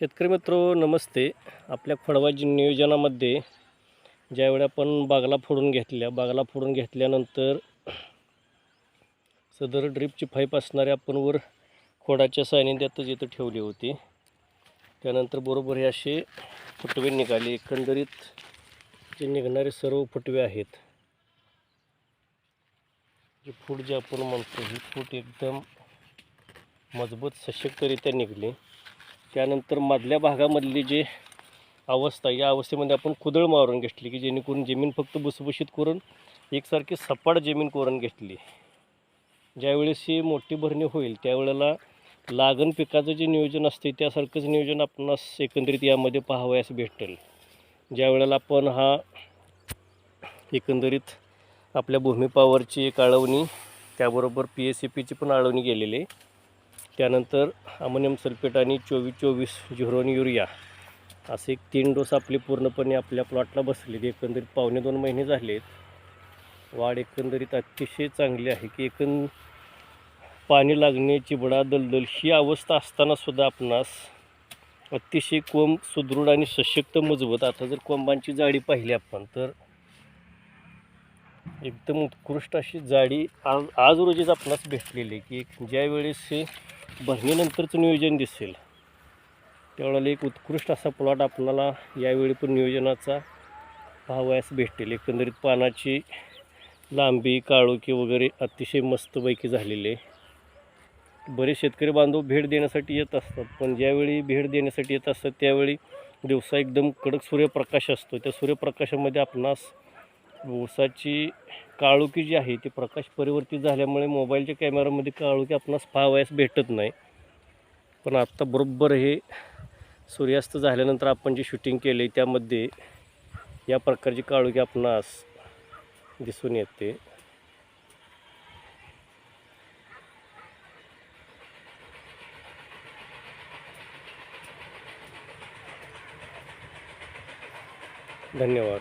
शेतकरी मित्र नमस्ते. आपल्या फळबाजी नियोजनामध्ये ज्यावेळी आपण बागला फोडून घेतल्या बागला फोडून घेतल्यानंतर सदर ड्रीपची पाईप असणारे आपण वर खोडाच्या सानिध्यातच इथं ठेवली होती. त्यानंतर बरोबर हे असे फुटवे निघाले. एकंदरीत जे निघणारे सर्व फुटवे आहेत जे फूट जे आपण म्हणतो ही फूट एकदम मजबूत सशक्तरित्या निघली. त्यानंतर मधल्या भागामधली जी अवस्था या अवस्थेमध्ये आपण कुदळ मारून घेतली की जेणेकरून जमीन फक्त भुसभुशीत करून एकसारखी सपाट जमीन कोरून घेतली. ज्यावेळेस ही मोठी भरणी होईल त्यावेळेला लागण पिकाचं जे नियोजन असते त्यासारखंच नियोजन आपणास एकंदरीत यामध्ये पाहावयास भेटेल. ज्या वेळेला आपण हा एकंदरीत आपल्या भूमिपावरची एक आळवणी त्याबरोबर पी एस सी पीची पण आळवणी गेलेली आहे. त्यानंतर अमोनियम सल्फेट आणि चोवीस चोवीस झिरोन युरिया असे एक तीन डोस आपले पूर्णपणे आपल्या प्लॉटला बसलेत. एकंदरीत पावणे दोन महिने झालेत. वाढ एकंदरीत अतिशय चांगली आहे की एकंद पाणी लागणे चिबडा दलदल ही अवस्था असताना सुद्धा आपणास अतिशय कोंब सुदृढ आणि सशक्त मजबूत आता जर कोंबांची जाडी पाहिली आपण तर एकदम उत्कृष्ट अशी जाडी आज आज रोजीच आपणास भेटलेली आहे की ज्यावेळेस हे भरणीनंतरचं नियोजन दिसेल. त्यावेळेला एक उत्कृष्ट असा प्लॉट आपल्याला यावेळी पण नियोजनाचा पाहावयास भेटेल. एकंदरीत पानाची लांबी काळोखी वगैरे अतिशय मस्तपैकी झालेली आहे. बरेच शेतकरी बांधव भेट देण्यासाठी येत असतात पण ज्यावेळी भेट देण्यासाठी येत असतात त्यावेळी दिवसा एकदम कडक सूर्यप्रकाश असतो. त्या सूर्यप्रकाशामध्ये आपणास ऊसाची काळोखी जी आहे ती प्रकाश परिवर्तित झाल्यामुळे मोबाईलच्या कॅमेरामध्ये काळोखी आपणास पाहावयास भेटत नाही. पण आत्ता बरोबर हे सूर्यास्त झाल्यानंतर आपण जे शूटिंग केले त्यामध्ये या प्रकारची काळोखी आपणास दिसून येते. धन्यवाद.